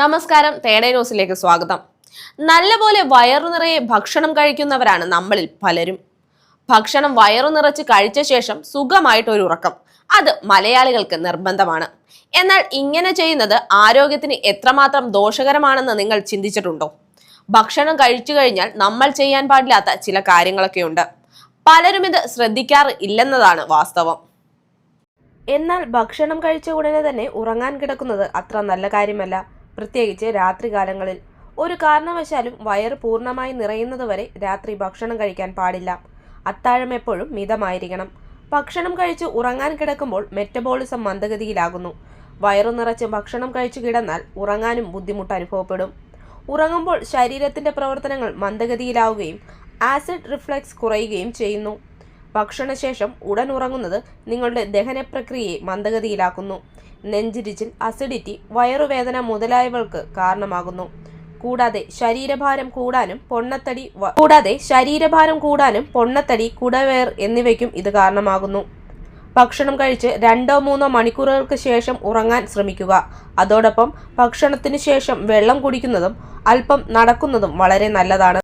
നമസ്കാരം തേടേ ന്യൂസിലേക്ക് സ്വാഗതം. നല്ലപോലെ വയറു നിറയെ ഭക്ഷണം കഴിക്കുന്നവരാണ് നമ്മളിൽ പലരും. ഭക്ഷണം വയറു നിറച്ച് കഴിച്ച ശേഷം സുഖമായിട്ടൊരു ഉറക്കം. അത് മലയാളികൾക്ക് നിർബന്ധമാണ്. എന്നാൽ ഇങ്ങനെ ചെയ്യുന്നത് ആരോഗ്യത്തിന് എത്രമാത്രം ദോഷകരമാണെന്ന് നിങ്ങൾ ചിന്തിച്ചിട്ടുണ്ടോ? ഭക്ഷണം കഴിച്ചു കഴിഞ്ഞാൽ നമ്മൾ ചെയ്യാൻ പാടില്ലാത്ത ചില കാര്യങ്ങളൊക്കെയുണ്ട്. പലരും ഇത് ശ്രദ്ധിക്കാറ് ഇല്ലെന്നതാണ് വാസ്തവം. എന്നാൽ ഭക്ഷണം കഴിച്ച ഉടനെ തന്നെ ഉറങ്ങാൻ കിടക്കുന്നത് അത്ര നല്ല കാര്യമല്ല. പ്രത്യേകിച്ച് രാത്രികാലങ്ങളിൽ. ഒരു കാരണവശാലും വയറ് പൂർണമായി നിറയുന്നതുവരെ രാത്രി ഭക്ഷണം കഴിക്കാൻ പാടില്ല. അത്താഴം എപ്പോഴും മിതമായിരിക്കണം. ഭക്ഷണം കഴിച്ച് ഉറങ്ങാൻ കിടക്കുമ്പോൾ മെറ്റബോളിസം മന്ദഗതിയിലാകുന്നു. വയറു നിറച്ച് ഭക്ഷണം കഴിച്ചു കിടന്നാൽ ഉറങ്ങാനും ബുദ്ധിമുട്ട് അനുഭവപ്പെടും. ഉറങ്ങുമ്പോൾ ശരീരത്തിന്റെ പ്രവർത്തനങ്ങൾ മന്ദഗതിയിലാവുകയും ആസിഡ് റിഫ്ലക്സ് കുറയുകയും ചെയ്യുന്നു. ഭക്ഷണശേഷം ഉടൻ ഉറങ്ങുന്നത് നിങ്ങളുടെ ദഹന പ്രക്രിയയെ മന്ദഗതിയിലാക്കുന്നു. നെഞ്ചിരിച്ചിൽ അസിഡിറ്റി വയറുവേദന മുതലായവൾക്ക് കാരണമാകുന്നു. കൂടാതെ ശരീരഭാരം കൂടാനും പൊണ്ണത്തടി കൂടാതെ ശരീരഭാരം കൂടാനും പൊണ്ണത്തടി കുടവേർ എന്നിവയ്ക്കും ഇത് കാരണമാകുന്നു. ഭക്ഷണം കഴിച്ച് രണ്ടോ മൂന്നോ മണിക്കൂറുകൾക്ക് ശേഷം ഉറങ്ങാൻ ശ്രമിക്കുക. അതോടൊപ്പം ഭക്ഷണത്തിന് ശേഷം വെള്ളം കുടിക്കുന്നതും അല്പം നടക്കുന്നതും വളരെ നല്ലതാണ്.